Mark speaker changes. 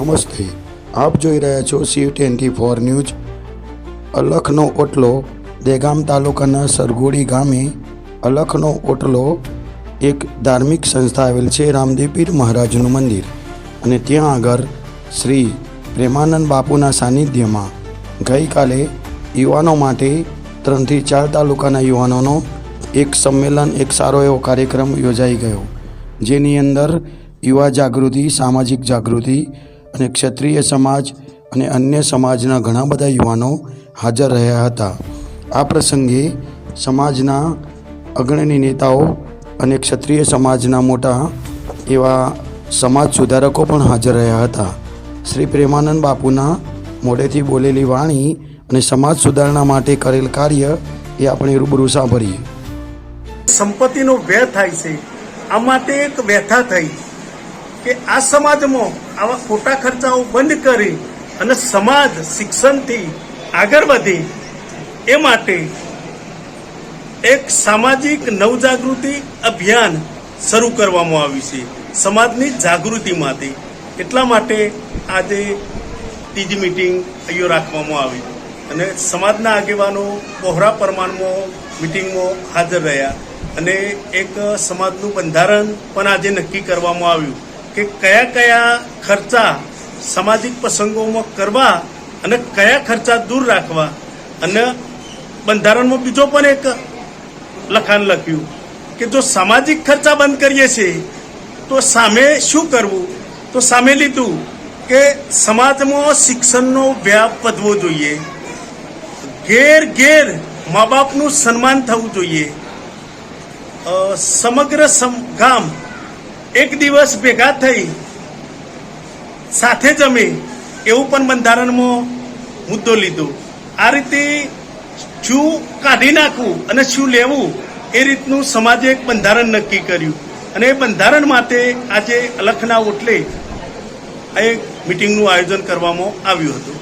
Speaker 1: નમસ્તે. આપ જોઈ રહ્યા છો સી ટ્વેન્ટી ફોર ન્યૂઝ. અલખનો ઓટલો, દેગામ તાલુકાના સરગોડી ગામે અલખનો ઓટલો એક ધાર્મિક સંસ્થા આવેલ છે રામદેવપીર મહારાજનું મંદિર. અને ત્યાં આગળ શ્રી પ્રેમાનંદ બાપુના સાનિધ્યમાં ગઈકાલે યુવાનો માટે ત્રણથી ચાર તાલુકાના યુવાનોનો એક સંમેલન, એક સારો એવો કાર્યક્રમ યોજાઈ ગયો. જેની અંદર યુવા જાગૃતિ, સામાજિક જાગૃતિ અને ક્ષત્રિય સમાજ અને અન્ય સમાજના ઘણા બધા યુવાનો હાજર રહ્યા હતા. આ પ્રસંગે સમાજના અગ્રણી નેતાઓ અને ક્ષત્રિય સમાજના મોટા એવા સમાજ સુધારકો પણ હાજર રહ્યા હતા. શ્રી પ્રેમાનંદ બાપુના મોઢેથી બોલેલી વાણી અને સમાજ સુધારણા માટે કરેલ કાર્ય એ આપણે રૂબરૂ સાંભળીએ.
Speaker 2: સંપત્તિનો વ્યય થાય છે. આ માટે એક વ્યથા થઈ. કે આ સમાજમાં આવા ખોટા ખર્ચાઓ બંધ કરી અને સમાજ શિક્ષણથી આગળ વધે એ માટે એક સામાજિક નવજાગૃતિ અભિયાન શરૂ કરવામાં આવ્યું છે. સમાજની જાગૃતિ માટે. એટલા માટે આજે ત્રીજી મિટિંગ અહીંયા રાખવામાં આવી. અને સમાજના આગેવાનો બહોળા પ્રમાણમાં મિટિંગમાં હાજર રહ્યા. અને એક સમાજનું બંધારણ પણ આજે નક્કી કરવામાં આવ્યું. કે કયા કયા ખર્ચા સામાજિક પ્રસંગોમાં કરવા અને કયા ખર્ચા દૂર રાખવા અને બંધારણમાં બીજો પણ એક લખાણ લખ્યું કે જો સામાજિક ખર્ચા બંધ કરીએ છીએ, તો સામે શું કરવું? તો સામે લીધું કે સમાજમાં શિક્ષણનો વ્યાપ વધવો જોઈએ. ઘેર ઘેર મા બાપનું સન્માન થવું જોઈએ. સમગ્ર સમ- ગામ એક દિવસ ભેગા થઈ, સાથે જમે, એવું પણ બંધારણમાં મુદ્દો લીધો. આ રીતે શું કાઢી નાખવું અને શું લેવું, એ રીતનું સમાજે એક બંધારણ નક્કી કર્યું. અને એ બંધારણ માટે આજે અલખના ઓટલે આ એક મિટિંગનું આયોજન કરવામાં આવ્યું હતું.